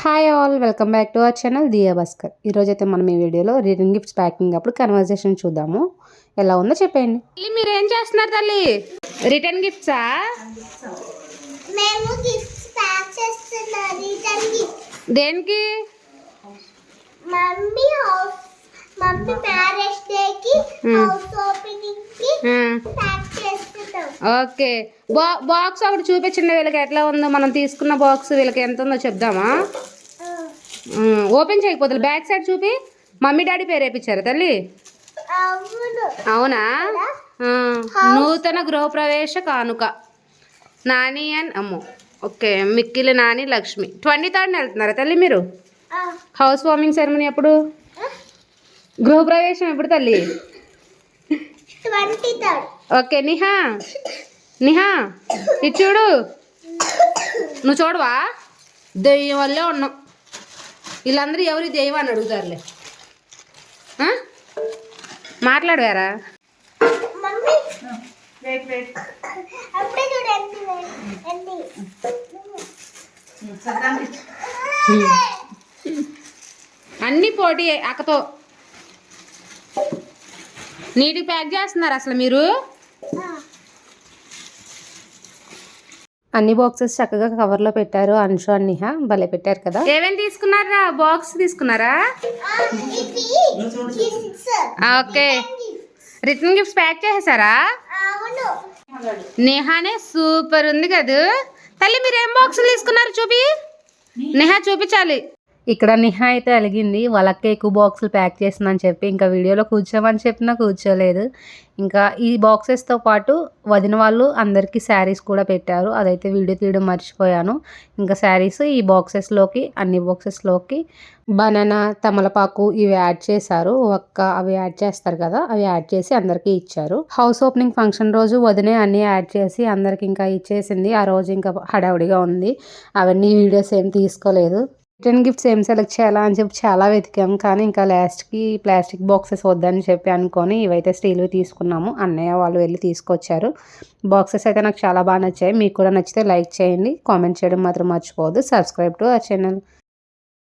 Hi all welcome back to our channel Diya Bhaskar. ఈరోజు అయితే మనం ఈ వీడియోలో రిటర్న్ గిఫ్ట్స్ ప్యాకింగ్ అప్పుడు కన్వర్జేషన్ చూద్దాము. ఎలా ఉందో చెప్పండి మీరు ఏం చేస్తున్నారు తల్లి? రిటర్న్ గిఫ్ట్సా? మేము గిఫ్ట్స్ ప్యాక్ చేస్తున్నాం రిటర్న్ గిఫ్ట్ దేనికి? Mummy house mummy marriage day కి Hmm. హౌస్ ఓపెనింగ్కి ప్యాక్ చేస్తున్నాం ఓకే. బా బాక్స్ ఒకటి చూపించండి వీళ్ళకి ఎట్లా ఉందో. మనం తీసుకున్న బాక్స్ వీళ్ళకి ఎంత ఉందో చెప్దామా? ఓపెన్ చేయకపోతే బ్యాక్ సైడ్ చూపి. మమ్మీ డాడీ పేరు వేపించారు తల్లి. అవును. నూతన గృహప్రవేశ కానుక. Nani and Ammu. ఓకే మిక్కిలి నాని లక్ష్మి. ట్వంటీ థర్డ్ని వెళ్తున్నారా తల్లి మీరు? హౌస్ వార్మింగ్ సెరమనీ ఎప్పుడు? గృహప్రవేశం ఎప్పుడు తల్లి? ఓకే నిహా. నిహా ఇది చూడు. నువ్వు చూడవా? దెయ్యం వల్లే ఉన్నావు వీళ్ళందరూ ఎవరి దెయ్యం అని అడుగుతారులే? మాట్లాడవారా మమ్మీ. అప్పుడే చూడండి ఎన్ని అన్నీ పోటీ అక్కతో. నీటికి ప్యాక్ చేస్తున్నారు అసలు మీరు? అన్ని బాక్సెస్ చక్కగా కవర్లో పెట్టారు. అంశు అన్నిహ భలే పెట్టారు కదా. ఏమేమి తీసుకున్నారా? బాక్స్ తీసుకున్నారా? ఓకే. రిటర్న్ గిఫ్ట్స్ ప్యాక్ చేసేసారా? నేహానే సూపర్ ఉంది కదా. తల్లి మీరు ఏం బాక్సులు తీసుకున్నారు చూపి? నేహా చూపించాలి. ఇక్కడ నిహా అయితే అలిగింది. వాళ్ళకి ఎక్కువ బాక్సులు ప్యాక్ చేసిందని చెప్పి ఇంకా వీడియోలో కూర్చోమని చెప్పినా కూర్చోలేదు. ఇంకా ఈ బాక్సెస్తో పాటు వదిన వాళ్ళు అందరికీ శారీస్ కూడా పెట్టారు. అదైతే వీడియో తీయడం మర్చిపోయాను. ఇంకా శారీస్ ఈ బాక్సెస్లోకి అన్ని బాక్సెస్లోకి బనానా తమలపాకు ఇవి యాడ్ చేశారు. ఒక్క అవి యాడ్ చేస్తారు కదా అవి యాడ్ చేసి అందరికీ ఇచ్చారు. హౌస్ ఓపెనింగ్ ఫంక్షన్ రోజు వదినే అన్నీ యాడ్ చేసి అందరికి ఇంకా ఇచ్చేసింది. ఆ రోజు ఇంకా హడావుడిగా ఉంది. అవన్నీ వీడియోస్ ఏం తీసుకోలేదు. రిటర్న్ గిఫ్ట్స్ ఏం సెలెక్ట్ చేయాలా అని చెప్పి చాలా వెతికాం. కానీ ఇంకా లాస్ట్కి ప్లాస్టిక్ బాక్సెస్ వద్దని చెప్పి అనుకొని ఇవైతే స్టీల్వి తీసుకున్నాము. అన్నయ్య వాళ్ళు వెళ్ళి తీసుకొచ్చారు. బాక్సెస్ అయితే నాకు చాలా బాగా నచ్చాయి. మీకు కూడా నచ్చితే లైక్ చేయండి. కామెంట్ చేయడం మాత్రం మర్చిపోవద్దు. Subscribe to a channel.